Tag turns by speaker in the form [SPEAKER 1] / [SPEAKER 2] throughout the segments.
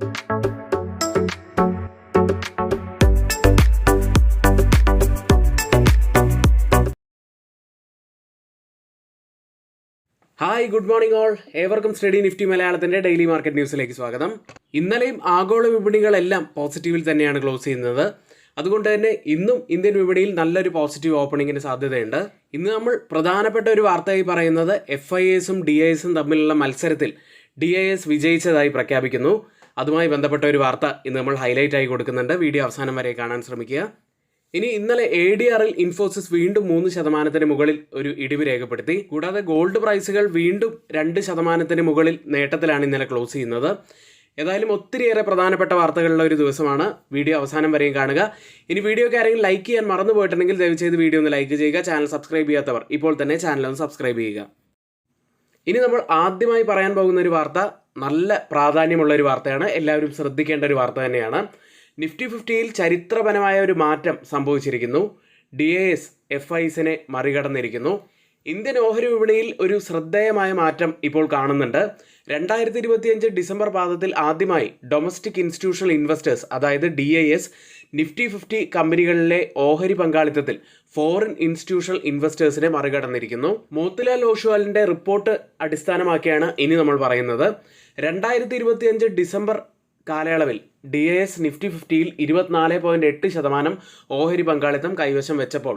[SPEAKER 1] Hi good morning all ഏവർക്കും study Nifty മലയാളത്തിന്റെ daily market ന്യൂസിലേക്ക് സ്വാഗതം. ഇന്നലെയും ആഗോള വിപണികളെല്ലാം പോസിറ്റീവിൽ തന്നെയാണ് ക്ലോസ് ചെയ്യുന്നത്. അതുകൊണ്ട് തന്നെ ഇന്നും ഇന്ത്യൻ വിപണിയിൽ നല്ലൊരു പോസിറ്റീവ് ഓപ്പണിങ്ങിന് സാധ്യതയുണ്ട്. ഇന്ന് നമ്മൾ പ്രധാനപ്പെട്ട ഒരു വാർത്തയായി പറയുന്നത് എഫ് ഐ എസും ഡി ഐ എസും തമ്മിലുള്ള മത്സരത്തിൽ ഡി ഐ എസ് വിജയിച്ചതായി പ്രഖ്യാപിക്കുന്നു. അതുമായി ബന്ധപ്പെട്ട ഒരു വാർത്ത ഇന്ന് നമ്മൾ ഹൈലൈറ്റ് ആയി കൊടുക്കുന്നുണ്ട്. വീഡിയോ അവസാനം വരെ കാണാൻ ശ്രമിക്കുക. ഇനി ഇന്നലെ എ ഡി ആറിൽ ഇൻഫോസിസ് വീണ്ടും മൂന്ന് ശതമാനത്തിന് മുകളിൽ ഒരു ഇടിവ് രേഖപ്പെടുത്തി. കൂടാതെ ഗോൾഡ് പ്രൈസുകൾ വീണ്ടും രണ്ട് ശതമാനത്തിന് മുകളിൽ നേട്ടത്തിലാണ് ഇന്നലെ ക്ലോസ് ചെയ്യുന്നത്. ഏതായാലും ഒത്തിരിയേറെ പ്രധാനപ്പെട്ട വാർത്തകളുള്ള ഒരു ദിവസമാണ്. വീഡിയോ അവസാനം വരെയും കാണുക. ഇനി വീഡിയോക്ക് ആരെങ്കിലും ലൈക്ക് ചെയ്യാൻ മറന്നു പോയിട്ടുണ്ടെങ്കിൽ ദയവ് ചെയ്ത് വീഡിയോ ഒന്ന് ലൈക്ക് ചെയ്യുക. ചാനൽ സബ്സ്ക്രൈബ് ചെയ്യാത്തവർ ഇപ്പോൾ തന്നെ ചാനൽ ഒന്ന് സബ്സ്ക്രൈബ് ചെയ്യുക. ഇനി നമ്മൾ ആദ്യമായി പറയാൻ പോകുന്ന ഒരു വാർത്ത നല്ല പ്രാധാന്യമുള്ള ഒരു വാർത്തയാണ്. എല്ലാവരും ശ്രദ്ധിക്കേണ്ട ഒരു വാർത്ത തന്നെയാണ്. നിഫ്റ്റി ഫിഫ്റ്റിയിൽ ചരിത്രപരമായ ഒരു മാറ്റം സംഭവിച്ചിരിക്കുന്നു. ഡി എ എസ് എഫ് ഐസിനെ മറികടന്നിരിക്കുന്നു. ഇന്ത്യൻ ഓഹരി വിപണിയിൽ ഒരു ശ്രദ്ധേയമായ മാറ്റം ഇപ്പോൾ കാണുന്നുണ്ട്. രണ്ടായിരത്തി ഇരുപത്തിയഞ്ച് ഡിസംബർ പാദത്തിൽ ആദ്യമായി ഡൊമസ്റ്റിക് ഇൻസ്റ്റിറ്റ്യൂഷണൽ ഇൻവെസ്റ്റേഴ്സ് അതായത് D I S Nifty fifty കമ്പനികളിലെ ഓഹരി പങ്കാളിത്തത്തിൽ ഫോറിൻ ഇൻസ്റ്റിറ്റ്യൂഷണൽ ഇൻവെസ്റ്റേഴ്സിനെ മറികടന്നിരിക്കുന്നു. മോത്തിലാൽ ഓഷ്വാലിന്റെ റിപ്പോർട്ട് അടിസ്ഥാനമാക്കിയാണ് ഇനി നമ്മൾ പറയുന്നത്. രണ്ടായിരത്തി ഇരുപത്തിയഞ്ച് ഡിസംബർ കാലയളവിൽ ഡി എ എസ് നിഫ്റ്റി ഫിഫ്റ്റിയിൽ ഇരുപത്തിനാല് പോയിന്റ് എട്ട് ശതമാനം ഓഹരി പങ്കാളിത്തം കൈവശം വെച്ചപ്പോൾ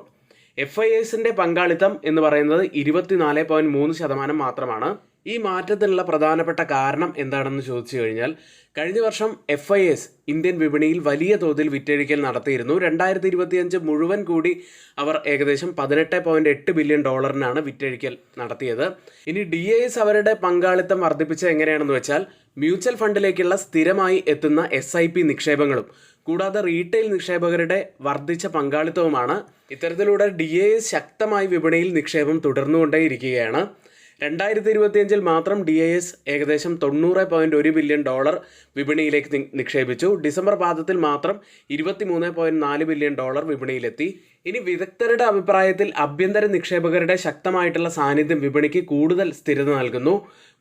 [SPEAKER 1] എഫ് ഐ എസിന്റെ പങ്കാളിത്തം എന്ന് പറയുന്നത് ഇരുപത്തിനാല് പോയിന്റ് മൂന്ന് ശതമാനം മാത്രമാണ്. ഈ മാറ്റത്തിനുള്ള പ്രധാനപ്പെട്ട കാരണം എന്താണെന്ന് ചോദിച്ചു കഴിഞ്ഞാൽ കഴിഞ്ഞ വർഷം എഫ് ഐ എസ് ഇന്ത്യൻ വിപണിയിൽ വലിയ തോതിൽ വിറ്റഴിക്കൽ നടത്തിയിരുന്നു. രണ്ടായിരത്തി ഇരുപത്തിയഞ്ച് മുഴുവൻ കൂടി അവർ ഏകദേശം പതിനെട്ട് പോയിന്റ് എട്ട് ബില്യൺ ഡോളറിനാണ് വിറ്റഴിക്കൽ നടത്തിയത്. ഇനി ഡി എ എസ് അവരുടെ പങ്കാളിത്തം വർദ്ധിപ്പിച്ചത് എങ്ങനെയാണെന്ന് വെച്ചാൽ മ്യൂച്വൽ ഫണ്ടിലേക്കുള്ള സ്ഥിരമായി എത്തുന്ന എസ് ഐ പി നിക്ഷേപങ്ങളും കൂടാതെ റീറ്റെയിൽ നിക്ഷേപകരുടെ വർദ്ധിച്ച പങ്കാളിത്തവുമാണ് ഇത്തരത്തിലൂടെ ഡി എ ശക്തമായി വിപണിയിൽ നിക്ഷേപം തുടർന്നുകൊണ്ടേയിരിക്കുകയാണ്. രണ്ടായിരത്തി ഇരുപത്തിയഞ്ചിൽ മാത്രം ഡി ഐ എസ് ഏകദേശം തൊണ്ണൂറ് പോയിന്റ് ഒരു ബില്യൺ ഡോളർ വിപണിയിലേക്ക് നിക്ഷേപിച്ചു. ഡിസംബർ പാദത്തിൽ മാത്രം ഇരുപത്തിമൂന്ന് പോയിന്റ് നാല് ബില്യൺ ഡോളർ വിപണിയിലെത്തി. ഇനി വിദഗ്ധരുടെ അഭിപ്രായത്തിൽ ആഭ്യന്തര നിക്ഷേപകരുടെ ശക്തമായിട്ടുള്ള സാന്നിധ്യം വിപണിക്ക് കൂടുതൽ സ്ഥിരത നൽകുന്നു.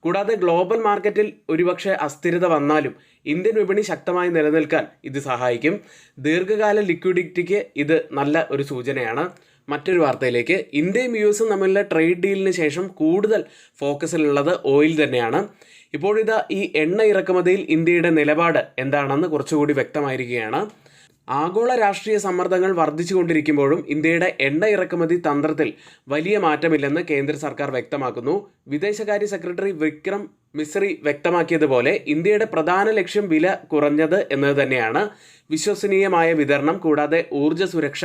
[SPEAKER 1] കൂടാതെ ഗ്ലോബൽ മാർക്കറ്റിൽ ഒരുപക്ഷെ അസ്ഥിരത വന്നാലും ഇന്ത്യൻ വിപണി ശക്തമായി നിലനിൽക്കാൻ ഇത് സഹായിക്കും. ദീർഘകാല ലിക്വിഡിറ്റിക്ക് ഇത് നല്ല ഒരു സൂചനയാണ്. മറ്റൊരു വാർത്തയിലേക്ക്. ഇന്ത്യയും യു എസും തമ്മിലുള്ള ട്രേഡ് ഡീലിന് ശേഷം കൂടുതൽ ഫോക്കസിലുള്ളത് ഓയിൽ തന്നെയാണ്. ഇപ്പോഴിതാ ഈ എണ്ണ ഇറക്കുമതിയിൽ ഇന്ത്യയുടെ നിലപാട് എന്താണെന്ന് കുറച്ചുകൂടി വ്യക്തമായിരിക്കുകയാണ്. ആഗോള രാഷ്ട്രീയ സമ്മർദ്ദങ്ങൾ വർദ്ധിച്ചുകൊണ്ടിരിക്കുമ്പോഴും ഇന്ത്യയുടെ എണ്ണ ഇറക്കുമതി തന്ത്രത്തിൽ വലിയ മാറ്റമില്ലെന്ന് കേന്ദ്ര സർക്കാർ വ്യക്തമാക്കുന്നു. വിദേശകാര്യ സെക്രട്ടറി വിക്രം മിശ്രി വ്യക്തമാക്കിയതുപോലെ ഇന്ത്യയുടെ പ്രധാന ലക്ഷ്യം വില കുറഞ്ഞത് എന്നത് തന്നെയാണ്. വിശ്വസനീയമായ വിതരണം കൂടാതെ ഊർജ സുരക്ഷ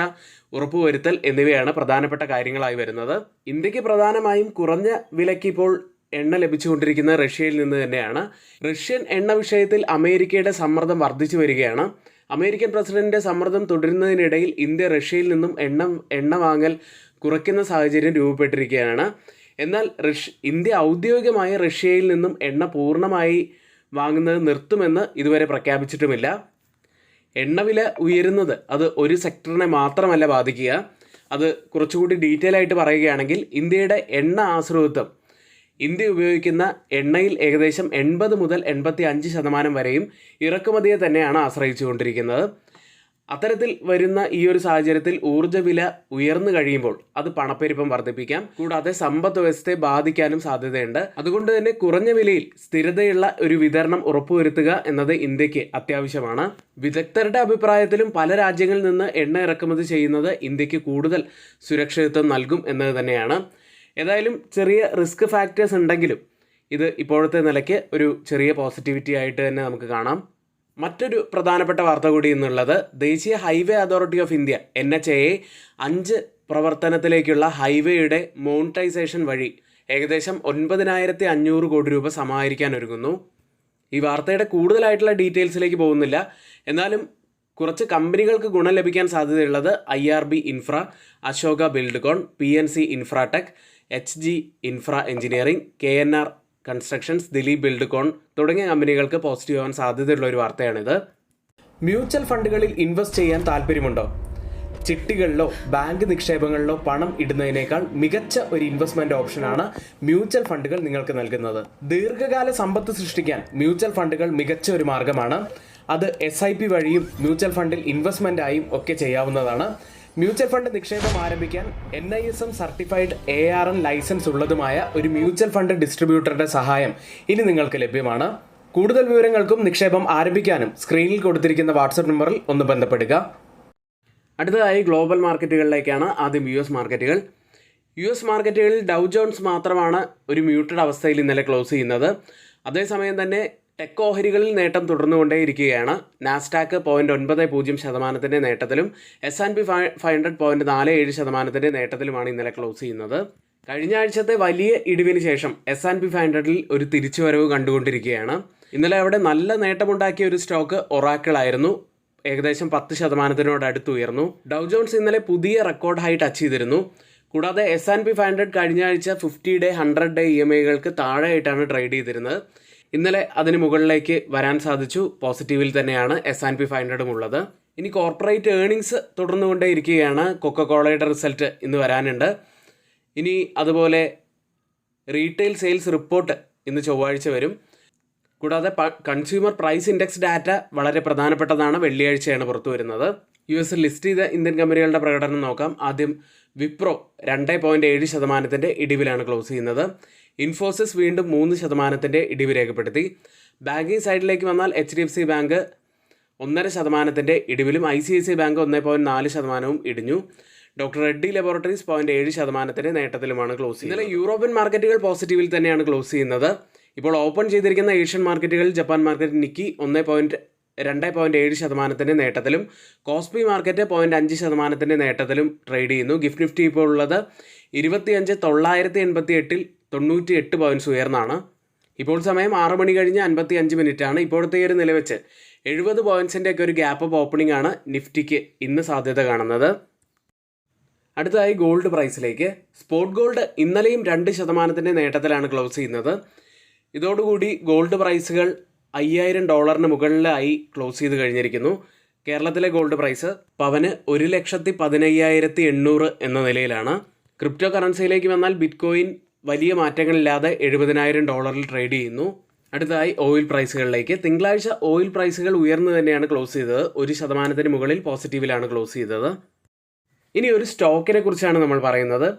[SPEAKER 1] ഉറപ്പുവരുത്തൽ എന്നിവയാണ് പ്രധാനപ്പെട്ട കാര്യങ്ങളായി വരുന്നത്. ഇന്ത്യയ്ക്ക് പ്രധാനമായും കുറഞ്ഞ വിലയ്ക്ക് ഇപ്പോൾ എണ്ണ ലഭിച്ചുകൊണ്ടിരിക്കുന്ന റഷ്യയിൽ നിന്ന് തന്നെയാണ്. റഷ്യൻ എണ്ണ വിഷയത്തിൽ അമേരിക്കയുടെ സമ്മർദ്ദം വർദ്ധിച്ചു വരികയാണ്. അമേരിക്കൻ പ്രസിഡന്റിന്റെ സമ്മർദ്ദം തുടരുന്നതിനിടയിൽ ഇന്ത്യ റഷ്യയിൽ നിന്നും എണ്ണ എണ്ണ വാങ്ങൽ കുറയ്ക്കുന്ന സാഹചര്യം രൂപപ്പെട്ടിരിക്കുകയാണ്. എന്നാൽ റഷ്യ ഇന്ത്യ ഔദ്യോഗികമായി റഷ്യയിൽ നിന്നും എണ്ണ പൂർണമായി വാങ്ങുന്നത് നിർത്തുമെന്ന് ഇതുവരെ പ്രഖ്യാപിച്ചിട്ടുമില്ല. എണ്ണവില ഉയരുന്നത് അത് ഒരു സെക്ടറിനെ മാത്രമല്ല ബാധിക്കുക. അത് കുറച്ചുകൂടി ഡീറ്റെയിൽ ആയിട്ട് പറയുകയാണെങ്കിൽ ഇന്ത്യയുടെ എണ്ണ ആശ്രിതത്വം ഇന്ത്യ ഉപയോഗിക്കുന്ന എണ്ണയിൽ ഏകദേശം എൺപത് മുതൽ എൺപത്തി അഞ്ച് ശതമാനം വരെയും ഇറക്കുമതിയെ തന്നെയാണ് ആശ്രയിച്ചുകൊണ്ടിരിക്കുന്നത്. അത്തരത്തിൽ വരുന്ന ഈ ഒരു സാഹചര്യത്തിൽ ഊർജ വില ഉയർന്നു കഴിയുമ്പോൾ അത് പണപ്പെരുപ്പം വർദ്ധിപ്പിക്കാം. കൂടാതെ സമ്പദ് വ്യവസ്ഥയെ ബാധിക്കാനും സാധ്യതയുണ്ട്. അതുകൊണ്ട് തന്നെ കുറഞ്ഞ വിലയിൽ സ്ഥിരതയുള്ള ഒരു വിതരണം ഉറപ്പുവരുത്തുക എന്നത് ഇന്ത്യയ്ക്ക് അത്യാവശ്യമാണ്. വിദഗ്ധരുടെ അഭിപ്രായത്തിലും പല രാജ്യങ്ങളിൽ നിന്ന് എണ്ണ ഇറക്കുമതി ചെയ്യുന്നത് ഇന്ത്യയ്ക്ക് കൂടുതൽ സുരക്ഷിതത്വം നൽകും എന്നത് തന്നെയാണ്. ഏതായാലും ചെറിയ റിസ്ക് ഫാക്ടേഴ്സ് ഉണ്ടെങ്കിലും ഇത് ഇപ്പോഴത്തെ നിലയ്ക്ക് ഒരു ചെറിയ പോസിറ്റിവിറ്റി ആയിട്ട് തന്നെ നമുക്ക് കാണാം. മറ്റൊരു പ്രധാനപ്പെട്ട വാർത്ത കൂടി എന്നുള്ളത് ദേശീയ highway authority of India N H A അഞ്ച് പ്രവർത്തനത്തിലേക്കുള്ള ഹൈവേയുടെ മോണിറ്റൈസേഷൻ വഴി ഏകദേശം ഒൻപതിനായിരത്തി അഞ്ഞൂറ് കോടി രൂപ സമാഹരിക്കാൻ ഒരുങ്ങുന്നു. ഈ വാർത്തയുടെ കൂടുതലായിട്ടുള്ള ഡീറ്റെയിൽസിലേക്ക് പോകുന്നില്ല. എന്നാലും കുറച്ച് കമ്പനികൾക്ക് ഗുണം ലഭിക്കാൻ സാധ്യതയുള്ളത് I R B infra Ashoka buildcon P N C infratech H G infra engineering K N R constructions Dilip buildcon തുടങ്ങിയ കമ്പനികൾക്ക് പോസിറ്റീവ് ആവാൻ സാധ്യതയുള്ള ഒരു വാർത്തയാണിത്. മ്യൂച്വൽ ഫണ്ടുകളിൽ ഇൻവെസ്റ്റ് ചെയ്യാൻ താല്പര്യമുണ്ടോ? ചിട്ടികളിലോ ബാങ്ക് നിക്ഷേപങ്ങളിലോ പണം ഇടുന്നതിനേക്കാൾ മികച്ച ഒരു ഇൻവെസ്റ്റ്മെന്റ് ഓപ്ഷനാണ് മ്യൂച്വൽ ഫണ്ടുകൾ നിങ്ങൾക്ക് നൽകുന്നത്. ദീർഘകാല സമ്പത്ത് സൃഷ്ടിക്കാൻ മ്യൂച്വൽ ഫണ്ടുകൾ മികച്ച ഒരു മാർഗമാണ്. അത് എസ് ഐ പി വഴിയും മ്യൂച്വൽ ഫണ്ടിൽ ഇൻവെസ്റ്റ്മെന്റ് ആയും ഒക്കെ ചെയ്യാവുന്നതാണ്. മ്യൂച്വൽ ഫണ്ട് നിക്ഷേപം ആരംഭിക്കാൻ N I S M certified A R N license ഉള്ളതുമായ ഒരു മ്യൂച്വൽ ഫണ്ട് ഡിസ്ട്രിബ്യൂട്ടറുടെ സഹായം ഇനി നിങ്ങൾക്ക് ലഭ്യമാണ്. കൂടുതൽ വിവരങ്ങൾക്കും നിക്ഷേപം ആരംഭിക്കാനും സ്ക്രീനിൽ കൊടുത്തിരിക്കുന്ന വാട്സപ്പ് നമ്പറിൽ ഒന്ന് ബന്ധപ്പെടുക. അടുത്തതായി ഗ്ലോബൽ മാർക്കറ്റുകളിലേക്കാണ് ആദ്യം U S markets U S മാർക്കറ്റുകളിൽ ഡൗ ജോൺസ് മാത്രമാണ് ഒരു മ്യൂട്ടഡ് അവസ്ഥയിൽ ഇന്നലെ ക്ലോസ് ചെയ്യുന്നത്. അതേസമയം തന്നെ ടെക് ഓഹരികളിൽ നേട്ടം തുടർന്നുകൊണ്ടേയിരിക്കുകയാണ്. നാസ്ഡാക്ക് പോയിന്റ് ഒൻപത് പൂജ്യം ശതമാനത്തിന്റെ നേട്ടത്തിലും S and P five hundred point നാല് ഏഴ് ശതമാനത്തിന്റെ നേട്ടത്തിലുമാണ് ഇന്നലെ ക്ലോസ് ചെയ്യുന്നത്. കഴിഞ്ഞ ആഴ്ചത്തെ വലിയ ഇടിവിന് ശേഷം എസ് ആൻഡ് പി ഫൈവ് ഹൺഡ്രഡിൽ ഒരു തിരിച്ചുവരവ് കണ്ടുകൊണ്ടിരിക്കുകയാണ്. ഇന്നലെ അവിടെ നല്ല നേട്ടമുണ്ടാക്കിയ ഒരു സ്റ്റോക്ക് ഒറാക്കിളായിരുന്നു ഏകദേശം പത്ത് ശതമാനത്തിനോട് അടുത്ത് ഉയർന്നു. ഡൗ ജോൺസ് ഇന്നലെ പുതിയ റെക്കോർഡ് ഹൈ ടച്ച് ചെയ്തിരുന്നു. കൂടാതെ S and P five hundred കഴിഞ്ഞ ആഴ്ച fifty day hundred day E M ഐകൾക്ക് താഴെയായിട്ടാണ് ട്രേഡ് ചെയ്തിരുന്നത്. ഇന്നലെ അതിന് മുകളിലേക്ക് വരാൻ സാധിച്ചു. പോസിറ്റീവിൽ തന്നെയാണ് എസ് ആൻഡ് പി ഫൈവ് ഹൺഡ്രഡും ഉള്ളത്. ഇനി കോർപ്പറേറ്റ് ഏണിങ്സ് തുടർന്നുകൊണ്ടേ ഇരിക്കുകയാണ് കൊക്കക്കോളയുടെ റിസൾട്ട് ഇന്ന് വരാനുണ്ട്. ഇനി അതുപോലെ റീറ്റെയിൽ സെയിൽസ് റിപ്പോർട്ട് ഇന്ന് ചൊവ്വാഴ്ച വരും. കൂടാതെ കൺസ്യൂമർ പ്രൈസ് ഇൻഡെക്സ് ഡാറ്റ വളരെ പ്രധാനപ്പെട്ടതാണ്. വെള്ളിയാഴ്ചയാണ് പുറത്തു വരുന്നത്. യു എസ് ലിസ്റ്റ് ചെയ്ത ഇന്ത്യൻ കമ്പനികളുടെ പ്രകടനം നോക്കാം. ആദ്യം വിപ്രോ രണ്ട് പോയിന്റ് ഏഴ് ശതമാനത്തിന്റെ ഇടിവിലാണ് ക്ലോസ് ചെയ്യുന്നത്. ഇൻഫോസിസ് വീണ്ടും മൂന്ന് ശതമാനത്തിന്റെ ഇടിവ് രേഖപ്പെടുത്തി. ബാങ്കിങ് സൈഡിലേക്ക് വന്നാൽ H D F C bank ഒന്നര ശതമാനത്തിന്റെ ഇടിവിലും I C I C bank ഒന്നേ പോയിന്റ് നാല് ശതമാനവും ഇടിഞ്ഞു. ഡോക്ടർ റെഡ്ഡി ലബോറട്ടറീസ് പോയിന്റ് ഏഴ് ശതമാനത്തിന്റെ നേട്ടത്തിലുമാണ് ക്ലോസ് ചെയ്യുന്നത്. ഇന്നലെ യൂറോപ്യൻ മാർക്കറ്റുകൾ പോസിറ്റീവിൽ തന്നെയാണ് ക്ലോസ് ചെയ്യുന്നത്. ഇപ്പോൾ ഓപ്പൺ ചെയ്തിരിക്കുന്ന ഏഷ്യൻ മാർക്കറ്റുകളിൽ ജപ്പാൻ മാർക്കറ്റ് നിക്കി ഒന്നേ പോയിന്റ് രണ്ട് പോയിന്റ് ഏഴ് ശതമാനത്തിന്റെ നേട്ടത്തിലും കോസ്പി മാർക്കറ്റ് പോയിന്റ് അഞ്ച് ശതമാനത്തിന്റെ നേട്ടത്തിലും ട്രേഡ് ചെയ്യുന്നു. ഗിഫ്റ്റ് നിഫ്റ്റി ഇപ്പോൾ ഉള്ളത് ഇരുപത്തിയഞ്ച് തൊള്ളായിരത്തി എൺപത്തി എട്ടിൽ തൊണ്ണൂറ്റി എട്ട് പോയിന്റ്സ് ഉയർന്നാണ്. ഇപ്പോൾ സമയം ആറ് മണി കഴിഞ്ഞ് അൻപത്തി അഞ്ച് മിനിറ്റ് ആണ് ഇപ്പോഴത്തെ ഒരു നിലവെച്ച് എഴുപത് പോയിന്റ്സിന്റെയൊക്കെ ഒരു ഗ്യാപ്പ് അപ്പ് ഓപ്പണിംഗ് ആണ് നിഫ്റ്റിക്ക് ഇന്ന് സാധ്യത കാണുന്നത്. അടുത്തതായി ഗോൾഡ് പ്രൈസിലേക്ക് സ്പോട്ട് ഗോൾഡ് ഇന്നലെയും രണ്ട് ശതമാനത്തിന്റെ നേട്ടത്തിലാണ് ക്ലോസ് ചെയ്യുന്നത്. ഇതോടുകൂടി ഗോൾഡ് പ്രൈസുകൾ അയ്യായിരം ഡോളറിന് മുകളിലായി ക്ലോസ് ചെയ്ത് കഴിഞ്ഞിരിക്കുന്നു. കേരളത്തിലെ ഗോൾഡ് പ്രൈസ് പവന് ഒരു ലക്ഷത്തി പതിനയ്യായിരത്തി എണ്ണൂറ് എന്ന നിലയിലാണ്. ക്രിപ്റ്റോ കറൻസിയിലേക്ക് വന്നാൽ ബിറ്റ്കോയിൻ വലിയ മാറ്റങ്ങളില്ലാതെ എഴുപതിനായിരം ഡോളറിൽ ട്രേഡ് ചെയ്യുന്നു. അടുത്തതായി ഓയിൽ പ്രൈസുകളിലേക്ക് തിങ്കളാഴ്ച ഓയിൽ പ്രൈസുകൾ ഉയർന്നു തന്നെയാണ് ക്ലോസ് ചെയ്തത്. ഒരു ശതമാനത്തിന് മുകളിൽ പോസിറ്റീവിലാണ് ക്ലോസ് ചെയ്തത്. ഇനി ഒരു സ്റ്റോക്കിനെ കുറിച്ചാണ് നമ്മൾ പറയുന്നത്.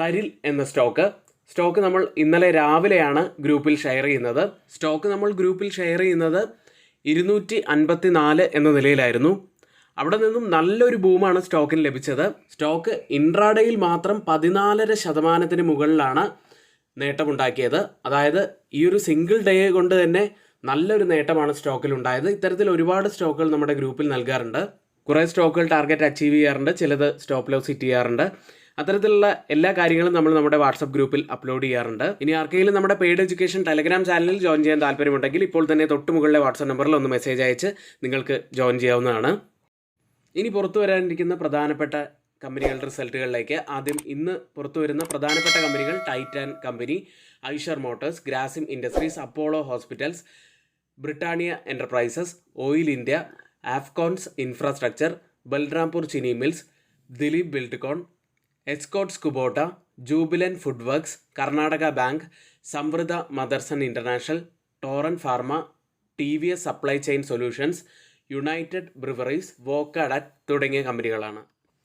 [SPEAKER 1] തരിൽ എന്ന സ്റ്റോക്ക്. സ്റ്റോക്ക് നമ്മൾ ഇന്നലെ രാവിലെയാണ് ഗ്രൂപ്പിൽ ഷെയർ ചെയ്യുന്നത്. സ്റ്റോക്ക് നമ്മൾ ഗ്രൂപ്പിൽ ഷെയർ ചെയ്യുന്നത് ഇരുന്നൂറ്റി അൻപത്തി നാല് എന്ന നിലയിലായിരുന്നു. അവിടെ നിന്നും നല്ലൊരു ബൂമാണ് സ്റ്റോക്കിന് ലഭിച്ചത്. സ്റ്റോക്ക് ഇൻട്രാഡേയിൽ മാത്രം പതിനാലര ശതമാനത്തിന് മുകളിലാണ് നേട്ടമുണ്ടാക്കിയത്. അതായത് ഈ ഒരു സിംഗിൾ ഡേ കൊണ്ട് തന്നെ നല്ലൊരു നേട്ടമാണ് സ്റ്റോക്കിൽ ഉണ്ടായത്. ഇത്തരത്തിൽ ഒരുപാട് സ്റ്റോക്കുകൾ നമ്മുടെ ഗ്രൂപ്പിൽ നൽകാറുണ്ട്. കുറേ സ്റ്റോക്കുകൾ ടാർഗറ്റ് അച്ചീവ് ചെയ്യാറുണ്ട് ചിലത് സ്റ്റോപ്പ് ലോസ് ഹിറ്റ് ചെയ്യാറുണ്ട്. അത്തരത്തിലുള്ള എല്ലാ കാര്യങ്ങളും നമ്മൾ നമ്മുടെ വാട്സപ്പ് ഗ്രൂപ്പിൽ അപ്ലോഡ് ചെയ്യാറുണ്ട്. ഇനി ആർക്കെങ്കിലും നമ്മുടെ പെയ്ഡ് എഡ്യൂക്കേഷൻ ടെലഗ്രാം ചാനലിൽ ജോയിൻ ചെയ്യാൻ താല്പര്യമുണ്ടെങ്കിൽ ഇപ്പോൾ തന്നെ തൊട്ട് മുകളിലെ വാട്സപ്പ് നമ്പറിൽ ഒന്ന് മെസ്സേജ് അയച്ച് നിങ്ങൾക്ക് ജോയിൻ ചെയ്യാവുന്നതാണ്. ഇനി പുറത്തു വരാനിരിക്കുന്ന പ്രധാനപ്പെട്ട കമ്പനികളുടെ റിസൾട്ടുകളിലേക്ക് ആദ്യം ഇന്ന് പുറത്തു വരുന്ന പ്രധാനപ്പെട്ട കമ്പനികൾ Titan company Eicher motors Grasim industries Apollo hospitals Britannia enterprises oil India Afcons infrastructure Balrampur Chini mills Dilip buildcon Escorts Kubota jubilant food works Karnataka bank Samvardhana Motherson international Torrent pharma T V S supply chain solutions united breweries Wockhardt തുടങ്ങിയ കമ്പനികളാണ്.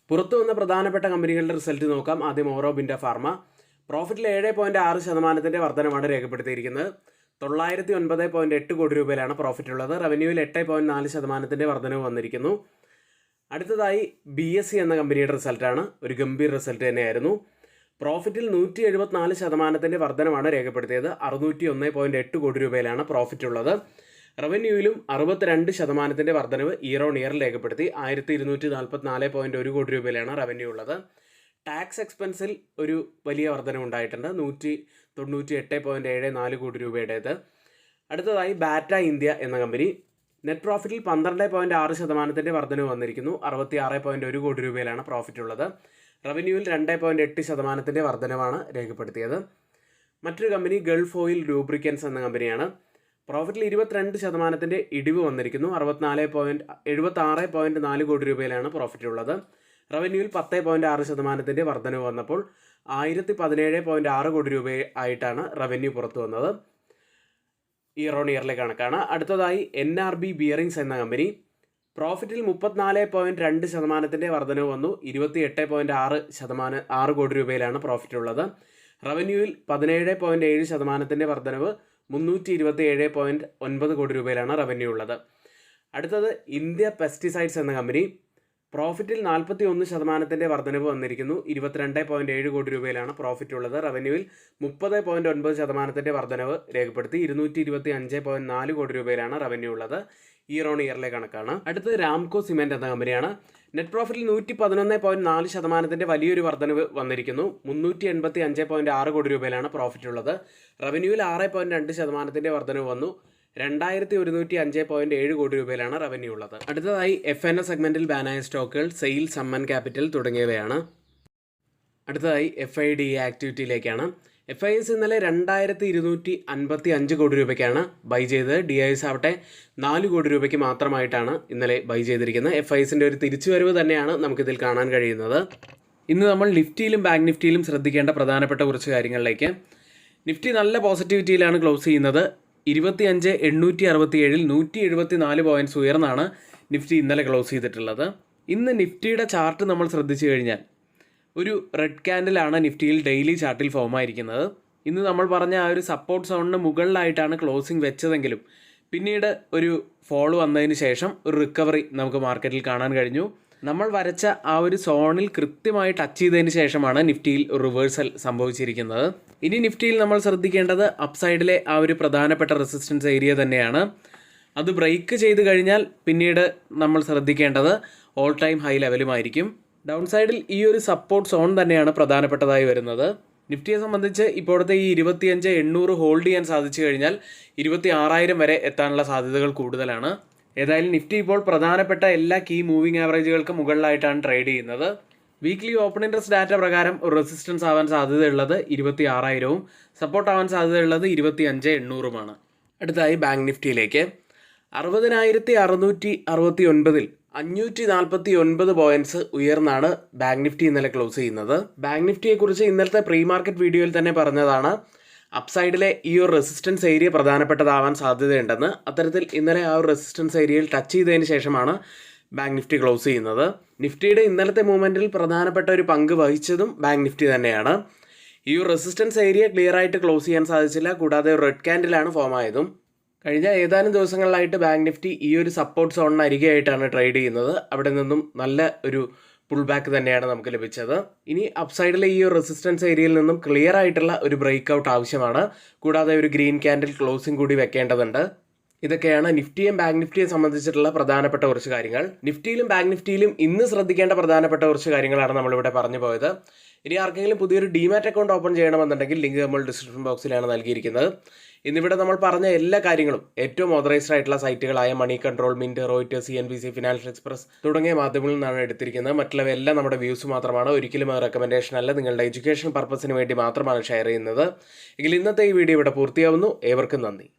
[SPEAKER 1] പുറത്തു വന്ന പ്രധാനപ്പെട്ട കമ്പനികളുടെ result നോക്കാം. ആദ്യം Auro Binda pharma പ്രോഫിറ്റിൽ ഏഴ് point ആറ് ശതമാനത്തിന്റെ വർധനമാണ് രേഖപ്പെടുത്തിയിരിക്കുന്നത്. തൊള്ളായിരത്തി ഒൻപത് പോയിന്റ് എട്ട് കോടി രൂപയിലാണ് പ്രോഫിറ്റ് ഉള്ളത്. റവന്യൂവിൽ എട്ട് പോയിന്റ് നാല് ശതമാനത്തിന്റെ വർധനവ് വന്നിരിക്കുന്നു. അടുത്തതായി ബി എസ് സി എന്ന കമ്പനിയുടെ റിസൾട്ടാണ് ഒരു ഗംഭീർ റിസൾട്ട് തന്നെയായിരുന്നു. പ്രോഫിറ്റിൽ നൂറ്റി എഴുപത്തിനാല് ശതമാനത്തിന്റെ വർധനമാണ് രേഖപ്പെടുത്തിയത്. അറുന്നൂറ്റി ഒന്ന് പോയിന്റ് എട്ട് കോടി രൂപയിലാണ് പ്രോഫിറ്റ് ഉള്ളത്. റവന്യൂവിലും അറുപത്തിരണ്ട് ശതമാനത്തിന്റെ വർധനവ് ഇയർ ഓൺ ഇയർ രേഖപ്പെടുത്തി. ആയിരത്തി ഇരുന്നൂറ്റി നാൽപ്പത്തിനാല് പോയിന്റ് ഒരു കോടി രൂപയിലാണ് റവന്യൂ ഉള്ളത്. ടാക്സ് എക്സ്പെൻസിൽ ഒരു വലിയ വർധന ഉണ്ടായിട്ടുണ്ട്. നൂറ്റി തൊണ്ണൂറ്റി എട്ട് പോയിന്റ് ഏഴ് നാല് കോടി രൂപയുടേത്. അടുത്തതായി ബാറ്റ ഇന്ത്യ എന്ന കമ്പനി നെറ്റ് പ്രോഫിറ്റിൽ പന്ത്രണ്ട് പോയിന്റ് ആറ് ശതമാനത്തിന്റെ വർധനവ് വന്നിരിക്കുന്നു. അറുപത്തി ആറ് പോയിന്റ് ഒരു കോടി രൂപയിലാണ് പ്രോഫിറ്റ് ഉള്ളത്. റവന്യൂവിൽ രണ്ട് പോയിന്റ് എട്ട് ശതമാനത്തിന്റെ വർധനവാണ് രേഖപ്പെടുത്തിയത്. മറ്റൊരു കമ്പനി ഗൾഫ് ഓയിൽ ലൂബ്രിക്കൻസ് എന്ന കമ്പനിയാണ് പ്രോഫിറ്റിൽ ഇരുപത്തിരണ്ട് ശതമാനത്തിന്റെ ഇടിവ് വന്നിരിക്കുന്നു. അറുപത്തിനാല് പോയിന്റ് എഴുപത്തി ആറ് പോയിന്റ് നാല് കോടി രൂപയിലാണ് പ്രോഫിറ്റ് ഉള്ളത് റവന്യൂവിൽ പത്ത് പോയിന്റ് ആറ് ശതമാനത്തിന്റെ വർധനവ് വന്നപ്പോൾ ആയിരത്തി പതിനേഴ് പോയിന്റ് ആറ് കോടി രൂപ ആയിട്ടാണ് റവന്യൂ പുറത്തു വന്നത്. ഇയർ ഓൺ ഇയറിലെ കണക്കാണ്. അടുത്തതായി എൻ ആർ ബി ബിയറിങ്സ് എന്ന കമ്പനി. പ്രോഫിറ്റിൽ മുപ്പത്തിനാല് പോയിന്റ് രണ്ട് ശതമാനത്തിന്റെ വർധനവ് വന്നു. ഇരുപത്തി എട്ട് പോയിന്റ് ആറ് ശതമാനം ആറ് കോടി രൂപയിലാണ് പ്രോഫിറ്റ് ഉള്ളത് റവന്യൂവിൽ പതിനേഴ് പോയിന്റ് ഏഴ് ശതമാനത്തിന്റെ വർധനവ് മുന്നൂറ്റി ഇരുപത്തി ഏഴ് പോയിന്റ് ഒൻപത് കോടി രൂപയിലാണ് റവന്യൂ ഉള്ളത്. അടുത്തത് ഇന്ത്യ പെസ്റ്റിസൈഡ്സ് എന്ന കമ്പനി പ്രോഫിറ്റിൽ നാൽപ്പത്തി ഒന്ന് ശതമാനത്തിന്റെ വർധനവ് വന്നിരിക്കുന്നു. ഇരുപത്തിരണ്ട് പോയിന്റ് ഏഴ് കോടി രൂപയിലാണ് പ്രോഫിറ്റ് ഉള്ളത്. റവന്യൂവിൽ മുപ്പത് പോയിന്റ് ഒൻപത് ശതമാനത്തിന്റെ വർധനവ് രേഖപ്പെടുത്തി. ഇരുന്നൂറ്റി ഇരുപത്തി അഞ്ച് പോയിന്റ് നാല് കോടി രൂപയിലാണ് റവന്യൂ ഉള്ളത്. ഇയർ ഓൺ ഇയറിലെ കണക്കാണ്. അടുത്തത് രാംകോ സിമെന്റ് എന്ന കമ്പനിയാണ് നെറ്റ് പ്രോഫിറ്റിൽ നൂറ്റി പതിനൊന്ന് പോയിന്റ് നാല് ശതമാനത്തിന്റെ വലിയൊരു വർധനവ് വന്നിരിക്കുന്നു. മുന്നൂറ്റി എൺപത്തി അഞ്ച് പോയിന്റ് ആറ് കോടി രൂപയിലാണ് പ്രോഫിറ്റ് ഉള്ളത്. റവന്യൂവിൽ ആറ് പോയിന്റ് രണ്ട് ശതമാനത്തിന്റെ വർധനവ് വന്നു. രണ്ടായിരത്തി ഒരുന്നൂറ്റി അഞ്ച് പോയിന്റ് ഏഴ് കോടി രൂപയിലാണ് റവന്യൂ ഉള്ളത്. അടുത്തതായി എഫ് എൻ എസ് സെഗ്മെന്റിൽ ബാനായ സ്റ്റോക്കുകൾ സെയിൽ സമ്മൻ ക്യാപിറ്റൽ തുടങ്ങിയവയാണ്. അടുത്തതായി എഫ് ഐ ഡി ആക്ടിവിറ്റിയിലേക്കാണ് എഫ് ഐ എസ് ഇന്നലെ രണ്ടായിരത്തി ഇരുന്നൂറ്റി അൻപത്തി അഞ്ച് കോടി രൂപയ്ക്കാണ് ബൈ ചെയ്തത്. ഡി ഐ എസ് ആവട്ടെ നാല് കോടി രൂപയ്ക്ക് മാത്രമായിട്ടാണ് ഇന്നലെ ബൈ ചെയ്തിരിക്കുന്നത്. എഫ് ഐ എസിന്റെ ഒരു തിരിച്ചുവരവ് തന്നെയാണ് നമുക്കിതിൽ കാണാൻ കഴിയുന്നത്. ഇന്ന് നമ്മൾ നിഫ്റ്റിയിലും ബാങ്ക് നിഫ്റ്റിയിലും ശ്രദ്ധിക്കേണ്ട പ്രധാനപ്പെട്ട കുറച്ച് കാര്യങ്ങളിലേക്ക്. നിഫ്റ്റി നല്ല പോസിറ്റിവിറ്റിയിലാണ് ക്ലോസ് ചെയ്യുന്നത്. ഇരുപത്തി അഞ്ച് എണ്ണൂറ്റി അറുപത്തി ഏഴിൽ നൂറ്റി എഴുപത്തി നാല് പോയിന്റ്സ് ഉയർന്നാണ് നിഫ്റ്റി ഇന്നലെ ക്ലോസ് ചെയ്തിട്ടുള്ളത്. ഇന്ന് നിഫ്റ്റിയുടെ ചാർട്ട് നമ്മൾ ശ്രദ്ധിച്ചു കഴിഞ്ഞാൽ ഒരു റെഡ് ക്യാൻഡിലാണ് നിഫ്റ്റിയിൽ ഡെയിലി ചാർട്ടിൽ ഫോം ആയിരിക്കുന്നത്. ഇന്ന് നമ്മൾ പറഞ്ഞ ആ ഒരു സപ്പോർട്ട് സോണിന് മുകളിലായിട്ടാണ് ക്ലോസിംഗ് വെച്ചതെങ്കിലും പിന്നീട് ഒരു ഫോൾ വന്നതിന് ശേഷം ഒരു റിക്കവറി നമുക്ക് മാർക്കറ്റിൽ കാണാൻ കഴിഞ്ഞു. നമ്മൾ വരച്ച ആ ഒരു സോണിൽ കൃത്യമായി ടച്ച് ചെയ്തതിന് ശേഷമാണ് നിഫ്റ്റിയിൽ റിവേഴ്സൽ സംഭവിച്ചിരിക്കുന്നത്. ഇനി നിഫ്റ്റിയിൽ നമ്മൾ ശ്രദ്ധിക്കേണ്ടത് അപ്സൈഡിലെ ആ ഒരു പ്രധാനപ്പെട്ട റെസിസ്റ്റൻസ് ഏരിയ തന്നെയാണ്. അത് ബ്രേക്ക് ചെയ്ത് കഴിഞ്ഞാൽ പിന്നീട് നമ്മൾ ശ്രദ്ധിക്കേണ്ടത് ഓൾ ടൈം ഹൈ ലെവലുമായിരിക്കും ഡൗൺ സൈഡിൽ ഈ ഒരു സപ്പോർട്ട് സോൺ തന്നെയാണ് പ്രധാനപ്പെട്ടതായി വരുന്നത്. നിഫ്റ്റിയെ സംബന്ധിച്ച് ഇപ്പോഴത്തെ ഈ ഇരുപത്തിയഞ്ച് എണ്ണൂറ് ഹോൾഡ് ചെയ്യാൻ സാധിച്ചു കഴിഞ്ഞാൽ ഇരുപത്തി ആറായിരം വരെ എത്താനുള്ള സാധ്യതകൾ കൂടുതലാണ്. ഏതായാലും നിഫ്റ്റി ഇപ്പോൾ പ്രധാനപ്പെട്ട എല്ലാ കീ മൂവിംഗ് ആവറേജുകൾക്ക് മുകളിലായിട്ടാണ് ട്രേഡ് ചെയ്യുന്നത്. വീക്ക്ലി ഓപ്പൺ ഇൻട്രസ്റ്റ് ഡാറ്റ പ്രകാരം റെസിസ്റ്റൻസ് ആവാൻ സാധ്യതയുള്ളത് ഇരുപത്തി ആറായിരവും സപ്പോർട്ട് ആവാൻ സാധ്യതയുള്ളത് ഇരുപത്തി അഞ്ച് എണ്ണൂറുമാണ്. അടുത്തായി ബാങ്ക് നിഫ്റ്റിയിലേക്ക്. അറുപതിനായിരത്തി അറുന്നൂറ്റി അറുപത്തി ഒൻപതിൽ അഞ്ഞൂറ്റി നാൽപ്പത്തി ഒൻപത് പോയിന്റ്സ് ഉയർന്നാണ് ബാങ്ക് നിഫ്റ്റി ഇന്നലെ ക്ലോസ് ചെയ്യുന്നത്. ബാങ്ക് നിഫ്റ്റിയെക്കുറിച്ച് ഇന്നലത്തെ പ്രീ മാർക്കറ്റ് വീഡിയോയിൽ തന്നെ പറഞ്ഞതാണ് അപ്സൈഡിലെ ഈ ഒരു റെസിസ്റ്റൻസ് ഏരിയ പ്രധാനപ്പെട്ടതാവാൻ സാധ്യതയുണ്ടെന്ന്. അത്തരത്തിൽ ഇന്നലെ ആ ഒരു റെസിസ്റ്റൻസ് ഏരിയയിൽ ടച്ച് ചെയ്തതിന് ശേഷമാണ് ബാങ്ക് നിഫ്റ്റി ക്ലോസ് ചെയ്യുന്നത്. നിഫ്റ്റിയുടെ ഇന്നലത്തെ മൂവ്മെന്റിൽ പ്രധാനപ്പെട്ട ഒരു പങ്ക് വഹിച്ചതും ബാങ്ക് നിഫ്റ്റി തന്നെയാണ്. ഈ ഒരു റെസിസ്റ്റൻസ് ഏരിയ ക്ലിയർ ആയിട്ട് ക്ലോസ് ചെയ്യാൻ സാധിച്ചില്ല കൂടാതെ റെഡ് ക്യാൻഡിലാണ് ഫോം ആയതും. കഴിഞ്ഞ ഏതാനും ദിവസങ്ങളിലായിട്ട് ബാങ്ക് നിഫ്റ്റി ഈ ഒരു സപ്പോർട്ട് സോണിന് അരികെയായിട്ടാണ് ട്രേഡ് ചെയ്യുന്നത്. അവിടെ നിന്നും നല്ല ഒരു പുൾ ബാക്ക് തന്നെയാണ് നമുക്ക് ലഭിച്ചത്. ഇനി അപ്സൈഡിലെ ഈ ഒരു റെസിസ്റ്റൻസ് ഏരിയയിൽ നിന്നും ക്ലിയർ ആയിട്ടുള്ള ഒരു ബ്രേക്ക് ഔട്ട് ആവശ്യമാണ്. കൂടാതെ ഒരു ഗ്രീൻ ക്യാൻഡിൽ ക്ലോസിംഗ് കൂടി വെക്കേണ്ടതുണ്ട്. ഇതൊക്കെയാണ് നിഫ്റ്റിയും ബാങ്ക് നിഫ്റ്റിയും സംബന്ധിച്ചിട്ടുള്ള പ്രധാനപ്പെട്ട കുറച്ച് കാര്യങ്ങൾ. നിഫ്റ്റിയിലും ബാങ്ക് നിഫ്റ്റിയിലും ഇന്ന് ശ്രദ്ധിക്കേണ്ട പ്രധാനപ്പെട്ട കുറച്ച് കാര്യങ്ങളാണ് നമ്മളിവിടെ പറഞ്ഞു പോയത്. ഇനി ആർക്കെങ്കിലും പുതിയൊരു ഡിമാറ്റ് അക്കൗണ്ട് ഓപ്പൺ ചെയ്യണമെന്നുണ്ടെങ്കിൽ ലിങ്ക് നമ്മൾ ഡിസ്ക്രിപ്ഷൻ ബോക്സിലാണ് നൽകിയിരിക്കുന്നത്. ഇന്നിവിടെ നമ്മൾ പറഞ്ഞ എല്ലാ കാര്യങ്ങളും ഏറ്റവും ഓതറൈസ്ഡ് ആയിട്ടുള്ള സൈറ്റുകളായ money control mint Reuters C N B C financial express തുടങ്ങിയ മാധ്യമങ്ങളിൽ നിന്നാണ് എടുത്തിരിക്കുന്നത്. മറ്റുള്ളവയെല്ലാം നമ്മുടെ വ്യൂസ് മാത്രമാണ്. ഒരിക്കലും അത് റെക്കമെൻഡേഷൻ അല്ല. നിങ്ങളുടെ എഡ്യൂക്കേഷൻ പർപ്പസിന് വേണ്ടി മാത്രമാണ് ഷെയർ ചെയ്യുന്നത്. എങ്കിൽ ഇന്നത്തെ ഈ വീഡിയോ ഇവിടെ പൂർത്തിയാവുന്നു. ഏവർക്കും നന്ദി.